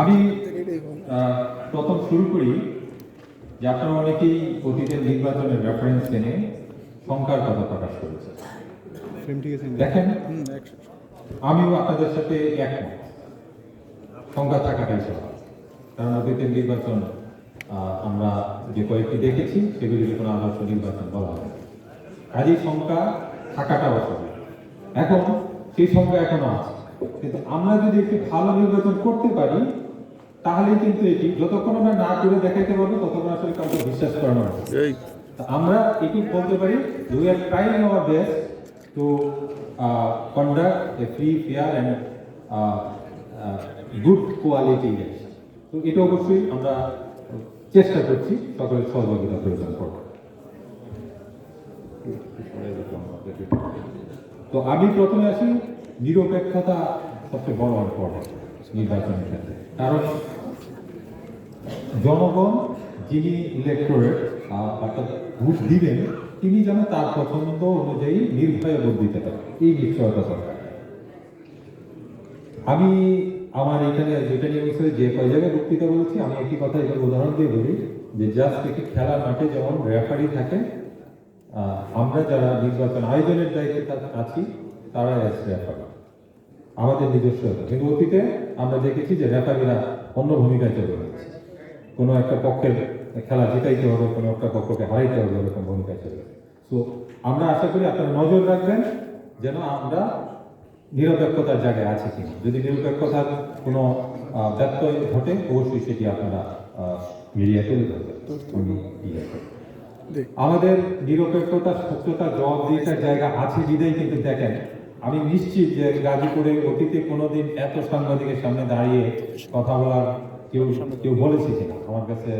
আমি প্রথম শুরু করি যে আপনারা অনেকেই অতীতের নির্বাচনের রেফারেন্স এনে সংখ্যার কথা প্রকাশ করেছে দেখেন আমিও আপনাদের সাথে একমত। সংখ্যা থাকাটাই স্বাভাবিক। কারণ অতীতের নির্বাচন আমরা যে কয়েকটি দেখেছি সেগুলিকে কোনো আদর্শ নির্বাচন বলা হয়। কাজেই সংখ্যা থাকাটা অস্বাভাবিক। এখন সেই সংখ্যা এখনও আছে। কিন্তু আমরা যদি একটি ভালো নির্বাচন করতে পারি তাহলে কিন্তু এটি যতক্ষণ আমরা না করে দেখাইতে পারব ততক্ষণ আসলে কাউকে বিশ্বাস করানো না। আমরা এটি বলতে পারি we are trying our best to conduct a free fair and good quality তো এটা অবশ্যই আমরা চেষ্টা করছি সকলের সহযোগিতা প্রয়োজন তো আমি প্রথমে আসি নিরপেক্ষতা সবচেয়ে বড় ইম্পর্টেন্ট নির্বাচনের ক্ষেত্রে। কারণ জনগণ যিনি ইলেকটোরেট অর্থাৎ ভোট দিবেন, তিনি যেন তার পছন্দ অনুযায়ী নির্ভয়ে ভোট দিতে পারেন। এই নিশ্চয়তা দরকার। আমি আমার এখানে যেটা নিয়ে বলছে যে কয় জায়গায় বক্তৃতা বলেছি, আমি একটি কথা এখানে উদাহরণ দিয়ে বলি, যে জাস্ট একটি খেলার মাঠে যেমন রেফারি থাকে আমরা যারা নির্বাচন আয়োজনের দায়িত্বে আছি তারা এস রেফারি আমাদের নিজস্ব কিন্তু অতীতে আমরা দেখেছি যে রেফারিরা অন্য ভূমিকায় চলে গেছে কোনো একটা পক্ষের খেলা জিতাইতে হবে কোনো একটা পক্ষকে হারাইতে হবে এরকম ভূমিকায় চলে সো আমরা আশা করি আপনারা নজর রাখবেন যেন আমরা নিরপেক্ষতার জায়গায় আছে কিনা। যদি নিরপেক্ষতার কোনো ব্যত্যয় ঘটে অবশ্যই সেটি আপনারা মিডিয়া তুলে ধরবেন। ইয়ে আমাদের নিরপেক্ষতা স্বচ্ছতা জবাবদিহিতার জায়গা আছে বিদায় কিন্তু দেখেন আমি নিশ্চিত যে গাজীপুরে অতীতে কোনোদিন এত সাংবাদিকের সামনে দাঁড়িয়ে কথা বলার কেউ কেউ বলেছে কিনা? আমার কাছে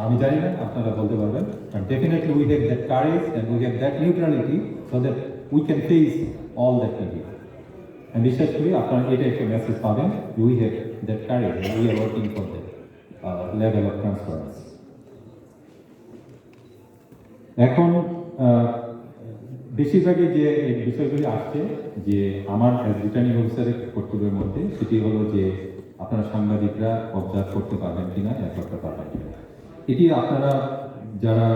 আমি জানি না আপনারা বলতে পারবেন। Definitely we have that courage and we have that neutrality so that we can face all that media বিশ্বাস করি আপনারা এটা একটা মেসেজ পাবেন we have that courage we are working for that level of transparency এখন আহ, বেশিরভাগই যে বিষয়গুলি আসছে, যে আমার রিটার্নিং অফিসারের কর্তব্যের মধ্যে, সেটি হলো যে আপনারা সাংবাদিকরা অবজার্ভ করতে পারবেন কিনা এক করতে পারবেন কিনা। এটি আপনারা যারা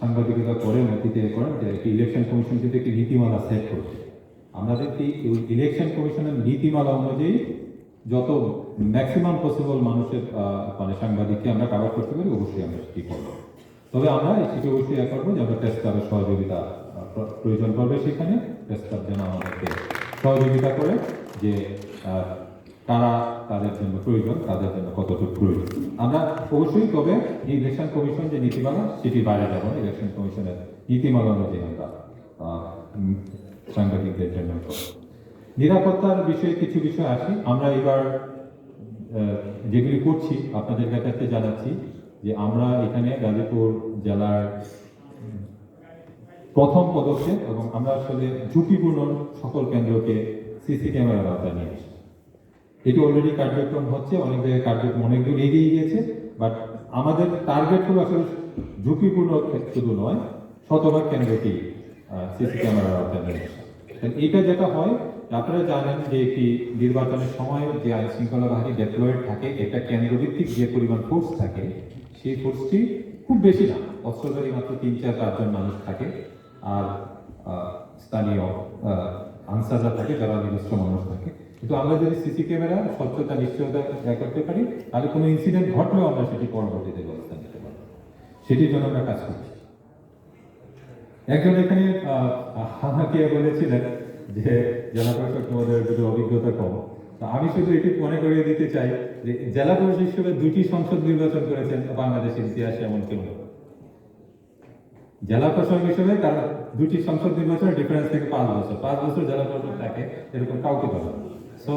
সাংবাদিকতা করেন, অতীতে করেন, যে একটি ইলেকশন কমিশন কিন্তু একটি নীতিমালা সেট করছে। আমাদের কি ইলেকশন কমিশনের নীতিমালা অনুযায়ী যত ম্যাক্সিমাম পসিবল মানুষের মানে সাংবাদিককে আমরা কাভার করতে পারি, অবশ্যই আমরা সেটি করব। তবে আমরা সেটি অবশ্যই ইয়ে করব যে আমরা টেস্ট ক্লাবের সহযোগিতা প্রয়োজন পড়বে সেখানে ক্লাব যেন আমাদেরকে সহযোগিতা করে যে তারা তাদের জন্য প্রয়োজন, তাদের জন্য কতটুকু প্রয়োজন। আমরা অবশ্যই, তবে ইলেকশন কমিশন যে নীতিমালা সেটির বাইরে যাব ইলেকশন কমিশনের নীতিমালা অনুযায়ী আমরা সাংবাদিকদের জন্য নিরাপত্তার বিষয়ে কিছু বিষয় আসি। আমরা এবার যেগুলি করছি, আপনাদের কাছে জানাচ্ছি যে আমরা এখানে গাজীপুর জেলার প্রথম পদক্ষেপ এবং আমরা আসলে ঝুঁকিপূর্ণ সকল কেন্দ্রকে সিসি ক্যামেরার আওতায় নিয়ে আসি এটি অলরেডি কার্যক্রম হচ্ছে, অনেক জায়গায় কার্যক্রম, অনেক দূর এগিয়ে গিয়েছে বাট আমাদের টার্গেট হলো আসলে ঝুঁকিপূর্ণ শুধু নয়, শতভাগ কেন্দ্রটি সিসি ক্যামেরার আওতায় নিয়ে আসা এটা যেটা হয়, আপনারা জানেন যে একটি নির্বাচনের সময় যে আইন শৃঙ্খলা বাহিনী ডেপ্লয়েড থাকে, একটা কেন্দ্রভিত্তিক যে পরিমাণ ফোর্স থাকে, সেই ফোর্সটি খুব বেশি না। অস্ত্রধারী মাত্র তিন চার চারজন মানুষ থাকে। আর স্থানীয় আনসাররা থাকে, যারা নিজস্ব মানুষ থাকে। কিন্তু আমরা যদি সিসি ক্যামেরা, স্বচ্ছতা, নিশ্চয়তা করতে পারি, তাহলে কোনো ইনসিডেন্ট ঘটলেও আমরা সেটি পরবর্তীতে ব্যবস্থা নিতে পারব। সেটির জন্য আমরা কাজ করছি। একজন এখানে আমাকে বলেছিলেন যে, জেলা প্রশাসক তোমাদের যদি অভিজ্ঞতা কম। তো আমি শুধু এটি মনে করিয়ে দিতে চাই যে, জেলা পরিষদ হিসেবে দুটি সংসদ নির্বাচন করেছেন বাংলাদেশের ইতিহাসে এমন কেউ। জেলা প্রশাসক হিসেবে তার দুটি সংসদ নির্বাচনের ডিফারেন্স থেকে পাঁচ বছর। পাঁচ বছর জেলা প্রশাসক থাকে এরকম কাউকে পাবেন সো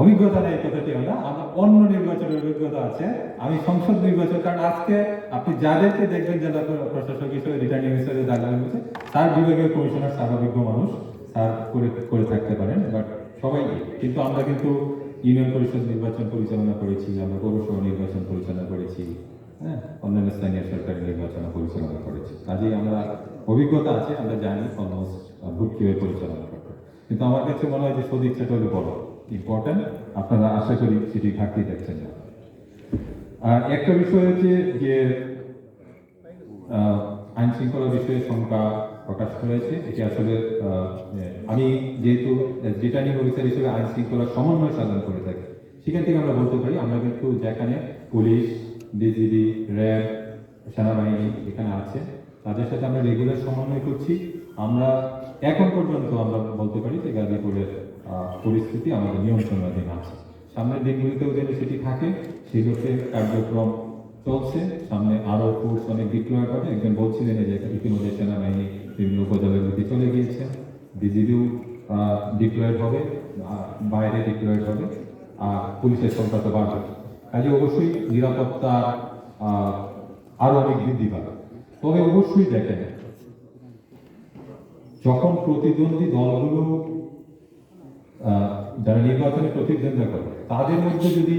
অভিজ্ঞতা নেই কথাটি হলো আমার অন্য নির্বাচনের অভিজ্ঞতা আছে। আমি সংসদ নির্বাচন, কারণ আজকে আপনি যাদেরকে দেখবেন জেলা প্রশাসক হিসেবে রিটার্নিং হিসেবে দাঁড়িয়ে রয়েছে তার বিভাগীয় কমিশনার স্বাভাবিক মানুষ তার করে করে থাকতে পারেন বাট সবাই কিন্তু আমরা কিন্তু ইউনিয়ন পরিষদ নির্বাচন পরিচালনা করেছি, আমরা পৌরসভা নির্বাচন পরিচালনা করেছি। হ্যাঁ অন্যান্য স্থানীয় সরকারি নির্বাচন পরিচালনা করেছি। কাজেই আমরা অভিজ্ঞতা আছে, আমরা জানি অলমোস্ট ভোট কীভাবে পরিচালনা করতে। কিন্তু আমার কাছে মনে হয় যে সদিচ্ছাটা হলো বড়। ইম্পর্ট্যান্ট আপনারা আশা করি সেটি ঘাটতি দেখছেন না। আর একটা বিষয় হচ্ছে যে আইন শৃঙ্খলা বিষয়ে শঙ্কা প্রকাশ করেছে। এটি আসলে আমি যেহেতু রিটার্নিং অফিসার হিসেবে আইন শৃঙ্খলা সমন্বয় সাধন করে থাকি, সেখান থেকে আমরা বলতে পারি, আমরা কিন্তু যেখানে পুলিশ ডিজিবি র্যাব, সেনাবাহিনী এখানে আছে। তাদের সাথে আমরা রেগুলার সমন্বয় করছি। আমরা এখন পর্যন্ত আমরা বলতে পারি যে গাজীপুরের পরিস্থিতি আমাদের নিয়ন্ত্রণাধীন আছে। সামনের দিনগুলিতেও যেন সেটি থাকে সেই লক্ষ্যে কার্যক্রম চলছে। সামনে আরও ফোর্স অনেক ডিপ্লয় হবে। একজন বলছিলেন যে ইতিমধ্যে সেনাবাহিনী বিভিন্ন উপজেলার মধ্যে চলে গিয়েছে। বিজিবিও ডিপ্লয়েড হবে বাইরে ডিপ্লয়েড হবে। আর পুলিশের সংখ্যা তো বাড়বে। কাজে অবশ্যই নিরাপত্তা আরও অনেক বৃদ্ধি পাবে। তবে অবশ্যই দেখেন, যখন প্রতিদ্বন্দ্বী দলগুলো যারা নির্বাচনে প্রতিদ্বন্দ্বিতা করে, তাদের মধ্যে যদি